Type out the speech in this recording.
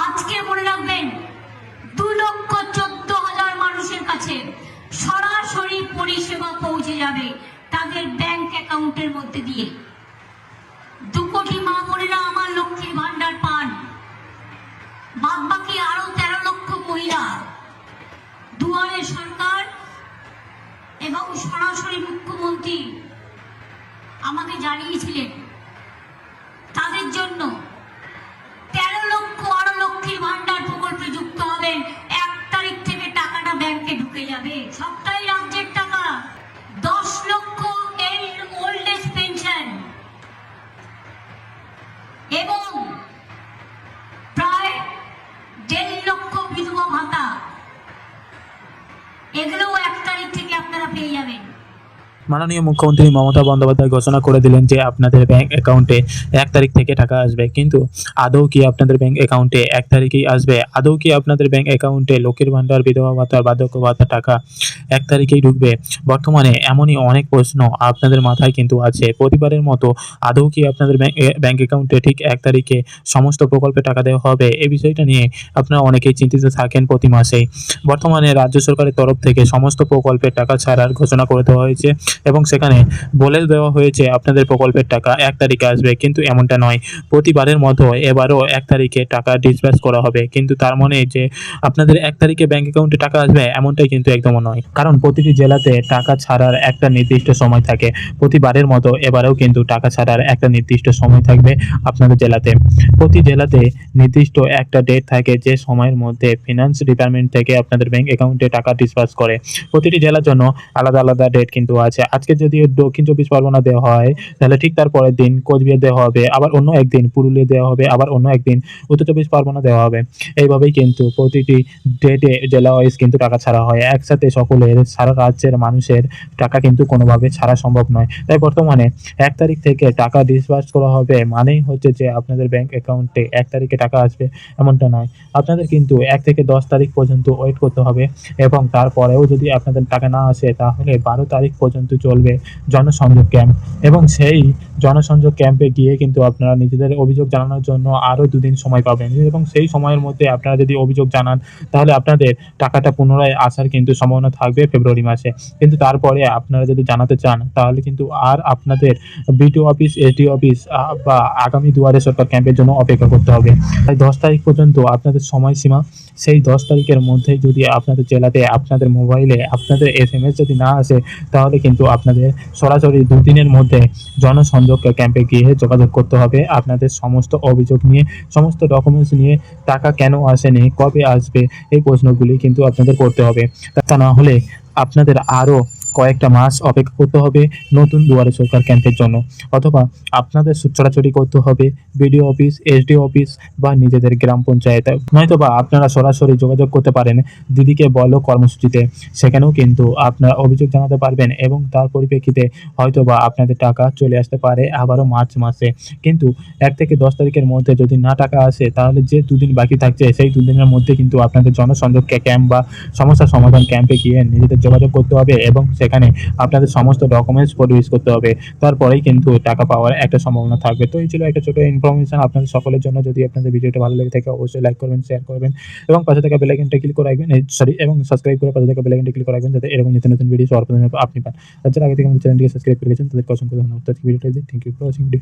আজকে মনে রাখবেন, দু লক্ষ চোদ্দ হাজার মানুষের কাছে সরাসরি পরিষেবা পৌঁছে যাবে তাদের ব্যাংক অ্যাকাউন্টের মধ্যে দিয়ে। দু কোটি মা বোনেরা আমার লক্ষ্মীর ভান্ডার পান। বাদ বাকি আরও তেরো লক্ষ মহিলা, দুয়ারে সরকার এবং সরাসরি মুখ্যমন্ত্রী আমাকে জানিয়েছিলেন, তাদের জন্য মাননীয় মুখ্যমন্ত্রী মমতা বন্দ্যোপাধ্যায় ঘোষণা করে দিলেন যে আপনাদের ব্যাংক অ্যাকাউন্টে এক তারিখ থেকে টাকা আসবে। কিন্তু আদৌ কি আপনাদের ব্যাংক অ্যাকাউন্টে এক তারিখেই আসবে? আদৌ কি আপনাদের ব্যাংক অ্যাকাউন্টে লক্ষ্মীর ভান্ডার বিধবা ভাতা, বার্ধক্য ভাতা টাকা এক তারিখেই ঢুকবে? বর্তমানে এমনই অনেক প্রশ্ন আপনাদের মাথায় কিন্তু আছে। প্রতিবারের মতো আদৌ কি আপনাদের ব্যাংক অ্যাকাউন্টে ঠিক এক তারিখে সমস্ত প্রকল্পে টাকা দেওয়া হবে? এই বিষয়টা নিয়ে আপনারা অনেকেই চিন্তিত থাকেন প্রতি মাসেই। বর্তমানে রাজ্য সরকারের তরফ থেকে সমস্ত প্রকল্পের টাকা ছাড়ার ঘোষণা করে দেওয়া হয়েছে। এবং সেখানে বলে দেওয়া হয়েছে, আপনাদের প্রকল্পের টাকা এক তারিখে আসবে, কিন্তু এমনটা নয়। প্রতিবারের মতো এবারও এক তারিখে টাকা ডিসব্যাচ করা হবে। কিন্তু তার মানে যে আপনাদের এক তারিখে ব্যাংক অ্যাকাউন্টে টাকা আসবে, এমনটাই কিন্তু একদমও নয়। কারণ প্রতিটি জেলাতে টাকা ছাড়ার একটা নির্দিষ্ট সময় থাকে। প্রতিবারের মতো এবারেও কিন্তু টাকা ছাড়ার একটা নির্দিষ্ট সময় থাকবে আপনাদের জেলাতে। প্রতি জেলাতে নির্দিষ্ট একটা ডেট থাকে যে সময়ের মধ্যে ফিনান্স ডিপার্টমেন্ট থেকে আপনাদের ব্যাংক অ্যাকাউন্টে টাকা ডিসপাস করে। প্রতিটি জেলার জন্য আলাদা আলাদা ডেট কিন্তু আছে। আজকে যদি দক্ষিণ চব্বিশ পরগনা দেওয়া হয়, তাহলে ঠিক তার পরের দিন কোচবিহার দেওয়া হবে, আবার অন্য একদিন পুরুলিয়া দেওয়া হবে, আবার অন্য একদিন উত্তর চব্বিশ পরগনা দেওয়া হবে। এইভাবেই কিন্তু প্রতিটি ডেটে জেলা ওয়াইজ কিন্তু টাকা ছাড়া হয়। একসাথে সকলের, সারা রাজ্যের মানুষের টাকা কিন্তু কোনোভাবে ছাড়া সম্ভব নয়। তাই বর্তমানে এক তারিখ থেকে টাকা ডিসবার্স করা হবে, মানেই হচ্ছে যে আপনাদের ব্যাংক অ্যাকাউন্টে এক তারিখে টাকা আসবে, এমনটা নয়। আপনাদের কিন্তু এক থেকে দশ তারিখ পর্যন্ত ওয়েট করতে হবে এবং তারপরেও যদি আপনাদের টাকা না আসে, তাহলে বারো তারিখ পর্যন্ত চলবে জনসংযোগ ক্যাম্প এবং সেই জনসংযোগ ক্যাম্পে গিয়ে কিন্তু আপনারা নিজেদের অভিযোগ জানানোর জন্য আরও দুদিন সময় পাবেন। এবং সেই সময়ের মধ্যে আপনারা যদি অভিযোগ জানান, তাহলে আপনাদের টাকাটা পুনরায় আসার কিন্তু সম্ভাবনা থাকবে ফেব্রুয়ারি মাসে। কিন্তু তারপরে আপনারা যদি জানাতে চান, তাহলে কিন্তু আর আপনাদের বিডিও অফিস এসডি অফিস বা আগামী দুয়ারে সরকার ক্যাম্পের জন্য অপেক্ষা করতে হবে। তাই দশ তারিখ পর্যন্ত আপনাদের সময়সীমা, সেই দশ তারিখের মধ্যে যদি আপনাদের জেলাতে, আপনাদের মোবাইলে, আপনাদের এস এম এস যদি না আসে, তাহলে কিন্তু আপনাদের সরাসরি দুদিনের মধ্যে জনসংযোগ ক্যাম্পে গিয়ে যোগাযোগ করতে হবে। আপনাদের সমস্ত অভিযোগ নিয়ে, সমস্ত ডকুমেন্টস নিয়ে টাকা কেন আসেনি, কবে আসবে, এই প্রশ্নগুলি কিন্তু আপনাদের করতে হবে। তা না হলে আপনাদের আরও কয়েকটা মাস অপেক্ষা করতে হবে নতুন দুয়ারে সরকার ক্যাম্পের জন্য। অথবা আপনাদের ছড়াছড়ি করতে হবে বিডিও অফিস এসডি অফিস বা নিজেদের গ্রাম পঞ্চায়েতে। নয়তো বা আপনারা সরাসরি যোগাযোগ করতে পারেন দিদিকে বলো কর্মসূচিতে। সেখানেও কিন্তু আপনারা অভিযোগ জানাতে পারবেন এবং তার পরিপ্রেক্ষিতে হয়তো বা আপনাদের টাকা চলে আসতে পারে আবারও মার্চ মাসে। কিন্তু এক থেকে দশ তারিখের মধ্যে যদি না টাকা আসে, তাহলে যে দুদিন বাকি থাকছে, সেই দুদিনের মধ্যে কিন্তু আপনাদের জনসংযোগ ক্যাম্প বা সমস্যা সমাধান ক্যাম্পে গিয়ে নিজেদের যোগাযোগ করতে হবে এবং সেখানে আপনাদের সমস্ত ডকুমেন্টস প্রডিউস করতে হবে। তারপরেই কিন্তু টাকা পাওয়ার একটা সম্ভাবনা থাকবে। তো এই ছিল একটা ছোটো ইনফরমেশন আপনাদের সকলের জন্য। যদি আপনাদের ভিডিওটা ভালো লেগে থাকে, অবশ্যই লাইক করবেন শেয়ার করবেন এবং পাশে থাকা বেলাইকনটা ক্লিক করে রাখবেন। সরি এবং সাবস্ক্রাইব করে পাশে থাকা বেলাইকনটা ক্লিক করে রাখবেন যাতে এরকম নতুন নতুন ভিডিও সরকার আপনি পান। তাছাড়া আগে থেকে চ্যানেলটিকে সাবস্ক্রাইব করে গেছেন তাদেরকে অসংখ্য ধন্যবাদ। ভিডিওটা thank you for watching video